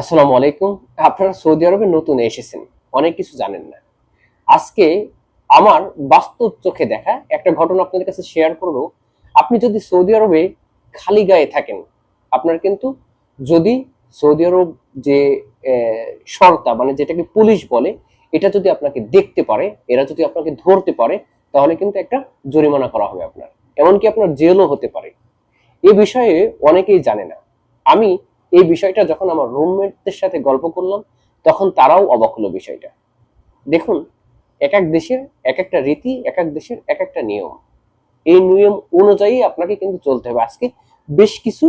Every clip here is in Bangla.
আসসালামু আলাইকুম। আপনারা সৌদি আরবে নতুন এসেছেন, অনেক কিছু জানেন না। আজকে আমার বাস্তব চোখে দেখা একটা ঘটনা আপনাদের কাছে শেয়ার করব। আপনি যদি সৌদি আরবে খালি গায়ে থাকেন, আপনার কিন্তু যদি সৌদি আরব যে সরতা মানে যেটাকে পুলিশ বলে, এটা যদি আপনাকে দেখতে পারে, এরা যদি আপনাকে ধরতে পারে, তাহলে কিন্তু একটা জরিমানা করা হবে আপনার। এমনকি আপনার জেলও হতে পারে। এ বিষয়ে অনেকেই জানে না। আমি এই বিষয়টা যখন আমার রুমমেটদের সাথে গল্প করলাম, তখন তারাও অবাক হলো বিষয়টা। দেখুন, এক এক দেশের এক একটা রীতি, এক এক দেশের এক একটা নিয়ম। এই নিয়ম অনুযায়ী আপনাকে কিন্তু চলতে হবে। আজকে বেশ কিছু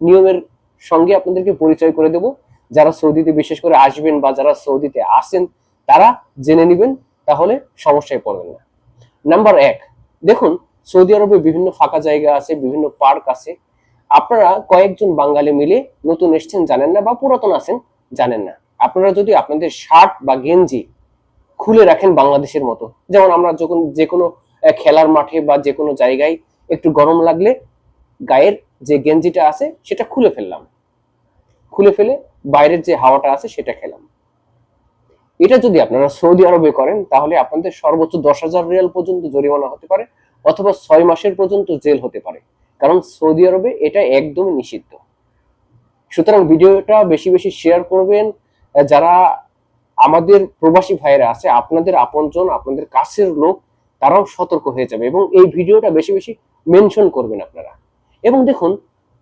নিয়মের সঙ্গে আপনাদেরকে পরিচয় করে দেব। যারা সৌদিতে বিশেষ করে আসবেন বা যারা সৌদিতে আসেন তারা জেনে নেবেন, তাহলে সমস্যায় পড়বেন না। নাম্বার এক, দেখুন, সৌদি আরবে বিভিন্ন ফাঁকা জায়গা আছে, বিভিন্ন পার্ক আছে। আপনারা কয়েকজন বাঙালি মিলে নতুন এসছেন, জানেন না, বা পুরাতন আছেন, জানেন না। আপনারা যদি আপনাদের শার্ট বা গেঞ্জি খুলে রাখেন বাংলাদেশের মতো, যেমন আমরা যখন যে কোনো খেলার মাঠে বা যে কোনো জায়গায় একটু গরম লাগলে গায়ের যে গেঞ্জিটা আছে, সেটা খুলে ফেললাম। খুলে ফেলে বাইরের যে হাওয়াটা আছে, সেটা খেলাম। এটা যদি আপনারা সৌদি আরবে করেন, তাহলে আপনাদের সর্বোচ্চ দশ হাজার রিয়াল পর্যন্ত জরিমানা হতে পারে, অথবা ছয় মাসের পর্যন্ত জেল হতে পারে। কারণ সৌদি আরবে এটা একদমই নিষিদ্ধ। সুতরাং ভিডিওটা বেশি বেশি শেয়ার করবেন, যারা আমাদের প্রবাসী ভাইয়েরা আছে, আপনাদের আপনজন, আপনাদের কাছের লোক, তারাও সতর্ক হয়ে যাবে এবং এই ভিডিওটা বেশি বেশি মেনশন করবেন আপনারা। এবং দেখুন,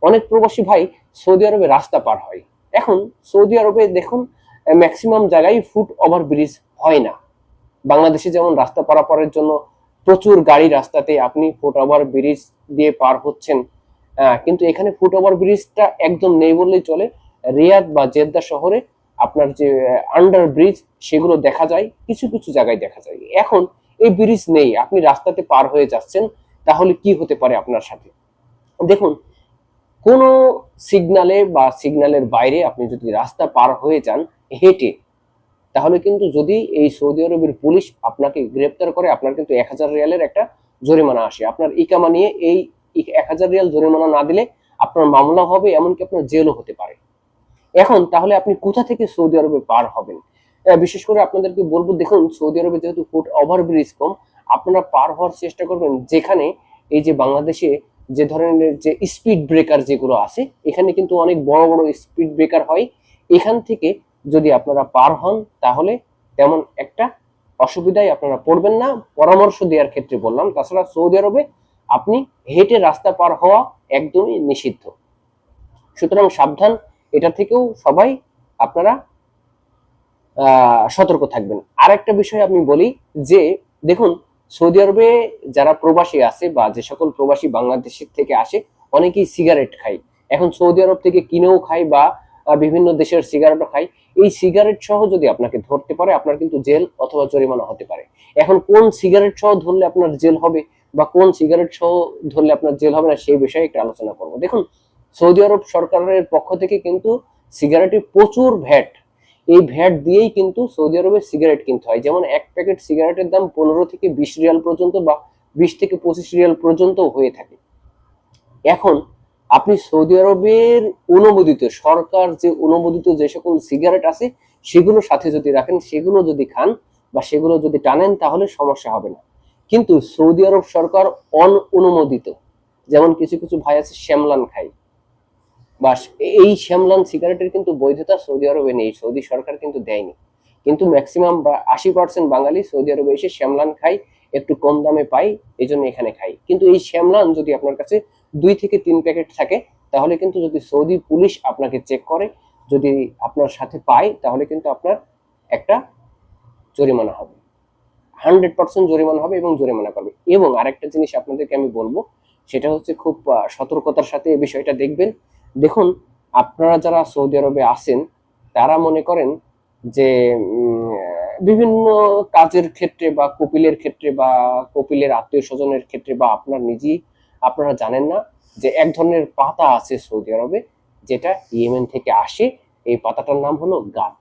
অনেক প্রবাসী ভাই সৌদি আরবে রাস্তা পার হয়। এখন সৌদি আরবে দেখুন ম্যাক্সিমাম জায়গায় ফুট ওভার ব্রিজ হয় না। বাংলাদেশে যেমন রাস্তা পারাপারের জন্য প্রচুর গাড়ি রাস্তাতে আপনি ফুট ওভার ব্রিজ দিয়ে পার হচ্ছেন। কিন্তু এখানে ফুট ওভার ব্রিজটা একদম নেই বললেই চলে। রিয়াদ বা জেদ্দা শহরে আপনার যে আন্ডার ব্রিজ সেগুলো দেখা যায়, কিছু কিছু জায়গায় দেখা যায়। এখন এই ব্রিজ নেই, আপনি রাস্তাতে পার হয়ে যাচ্ছেন, তাহলে কি হতে পারে আপনার সাথে? দেখুন, কোনো সিগনালে বা সিগন্যালের বাইরে আপনি যদি রাস্তা পার হয়ে যান, হেঁটে তাহলে কিন্তু যদি এই সৌদি আরবের পুলিশ আপনাকে গ্রেপ্তার করে, আপনার কিন্তু এক হাজার রিয়ালের একটা জরিমানা আসে। আপনার ইকামা নিয়ে এই এক হাজার রিয়াল জরিমানা না দিলে আপনার মামলা হবে, এমনকি আপনার জেলও হতে পারে। এখন তাহলে আপনি কোথা থেকে সৌদি আরবে পার হবেন? বিশেষ করে আপনাদেরকে বলব, দেখুন, সৌদি আরবে যেহেতু ফুট ওভার ব্রিজ কম, আপনারা পার হওয়ার চেষ্টা করবেন যেখানে এই যে বাংলাদেশে যে ধরনের যে স্পিড ব্রেকার যেগুলো আছে, এখানে কিন্তু অনেক বড় বড় স্পিড ব্রেকার হয়। এখান থেকে যদি আপনারা পার হন, তাহলে তেমন একটা অসুবিধায় আপনারা পড়বেন না। পরামর্শ দেওয়ার ক্ষেত্রে বললাম। তাছাড়া সৌদি আরবে আপনি হেঁটে রাস্তা পার হওয়া একদমই নিষিদ্ধ। সুতরাং সাবধান, এটা থেকেও সবাই আপনারা সতর্ক থাকবেন। আর একটা বিষয় আমি বলি যে, দেখুন, সৌদি আরবে যারা প্রবাসী আছে বা যে সকল প্রবাসী বাংলাদেশের থেকে আসে, অনেকেই সিগারেট খায়। এখন সৌদি আরব থেকে কিনেও খায় বা বিভিন্ন দেশের সিগারেটও খায় এই সিগারেট সহ যদি আপনাকে ধরতে পারে, আপনার কিন্তু জেল অথবা জরিমানা হতে পারে। এখন কোন সিগারেট সহ ধরলে আপনার জেল হবে বা কোন সিগারেট সহ ধরলে আপনার জেল হবে না, সেই বিষয়ে একটু আলোচনা করব। দেখুন, সৌদি আরব সরকারের পক্ষ থেকে কিন্তু সিগারেটে প্রচুর ভ্যাট এই ভ্যাট দিয়েই কিন্তু সৌদি আরবে সিগারেট কিনতে হয়। যেমন এক প্যাকেট সিগারেটের দাম পনেরো থেকে বিশ রিয়াল পর্যন্ত বা বিশ থেকে পঁচিশ রিয়াল পর্যন্ত হয়ে থাকে। এখন আপনি সৌদি আরবের অনুমোদিত, সরকার যে অনুমোদিত যে সকল সিগারেট আছে, সেগুলো সাথে যদি রাখেন, সেগুলো যদি খান বা সেগুলো যদি টানেন, তাহলে সমস্যা হবে না। কিন্তু সৌদি আরব সরকার অন অনুমোদিত, যেমন কিছু কিছু ভাই আছে শ্যামলান খাই বাস, এই শ্যামলান সিগারেটের কিন্তু বৈধতা সৌদি আরবে নেই, সৌদি সরকার কিন্তু দেয়নি। কিন্তু ম্যাক্সিমাম বা আশি পার্সেন্ট বাঙালি সৌদি আরবে এসে শ্যামলান খাই একটু কম দামে পাই এই জন্য এখানে খাই কিন্তু এই শ্যামলান যদি আপনার কাছে দুই থেকে তিন প্যাকেট থাকে, তাহলে কিন্তু যদি সৌদি পুলিশ আপনাকে চেক করে, যদি আপনার সাথে পায়, তাহলে কিন্তু আপনার একটা জরিমানা হবে। হান্ড্রেড পার্সেন্ট জরিমানা হবে এবং জরিমানা করবে। এবং আরেকটা জিনিস আপনাদেরকে আমি বলব, সেটা হচ্ছে খুব সতর্কতার সাথে এই বিষয়টা দেখবেন। দেখুন, আপনারা যারা সৌদি আরবে আসেন তারা মনে করেন যে বিভিন্ন কাজের ক্ষেত্রে বা কপিলের ক্ষেত্রে বা কপিলের আত্মীয় স্বজনের ক্ষেত্রে বা আপনার নিজেই, আপনারা জানেন না যে এক ধরনের পাতা আছে সৌদি আরবে, যেটা ইয়েমেন থেকে আসে। এই পাতাটার নাম হলো গাদ।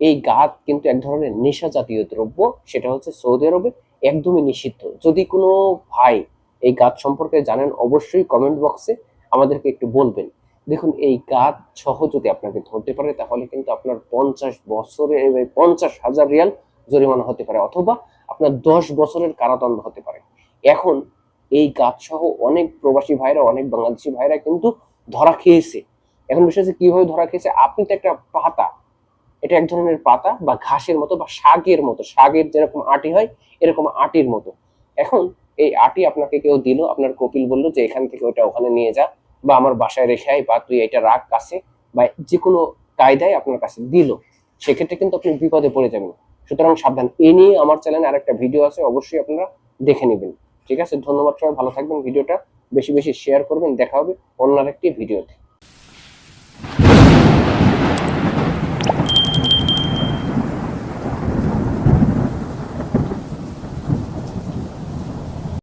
এই গাদ কিন্তু এক ধরনের নেশা জাতীয় দ্রব্য, সেটা হচ্ছে সৌদি আরবে একদমই নিষিদ্ধ। যদি কোনো ভাই এই গাদ সম্পর্কে জানেন, অবশ্যই কমেন্ট বক্সে আমাদেরকে একটু বলবেন। দেখুন, এই গাছ সহ যদি আপনাকে ধরতে পারে, তাহলে কিন্তু আপনার পঞ্চাশ বছরে পঞ্চাশ হাজার রিয়াল জরিমানা হতে পারে, অথবা আপনার দশ বছরের কারাদণ্ড হতে পারে। এখন এই গাছ সহ অনেক প্রবাসী ভাইরা, অনেক বাংলাদেশি ভাইরা কিন্তু ধরা খেয়েছে। এখন বিষয় হচ্ছে কীভাবে ধরা খেয়েছে? আপনি তো একটা পাতা, এটা এক ধরনের পাতা বা ঘাসের মতো বা শাকের মতো। শাকের যেরকম আটি হয়, এরকম আটির মতো। এখন এই আটি আপনাকে কেউ দিল, আপনার কপিল বলল যে, এখান থেকে ওটা ওখানে নিয়ে যা বা আমার বাসায় রেখে আয় বা তুই এটা রাখ কাছে বা যে কোনো কায়দায় আপনার কাছে দিল। সেক্ষেত্রে কিন্তু আপনি বিপদে পড়ে যাবেন। সুতরাং সাবধান। এ নিয়ে আমার চ্যানেলে আরেকটা ভিডিও আছে, অবশ্যই আপনারা দেখে নেবেন। ঠিক আছে? ধন্যবাদ সবাই, ভালো থাকবেন ভিডিওটা। বেশি বেশি শেয়ার করবেন, দেখা হবে অন্য একটি ভিডিওতে।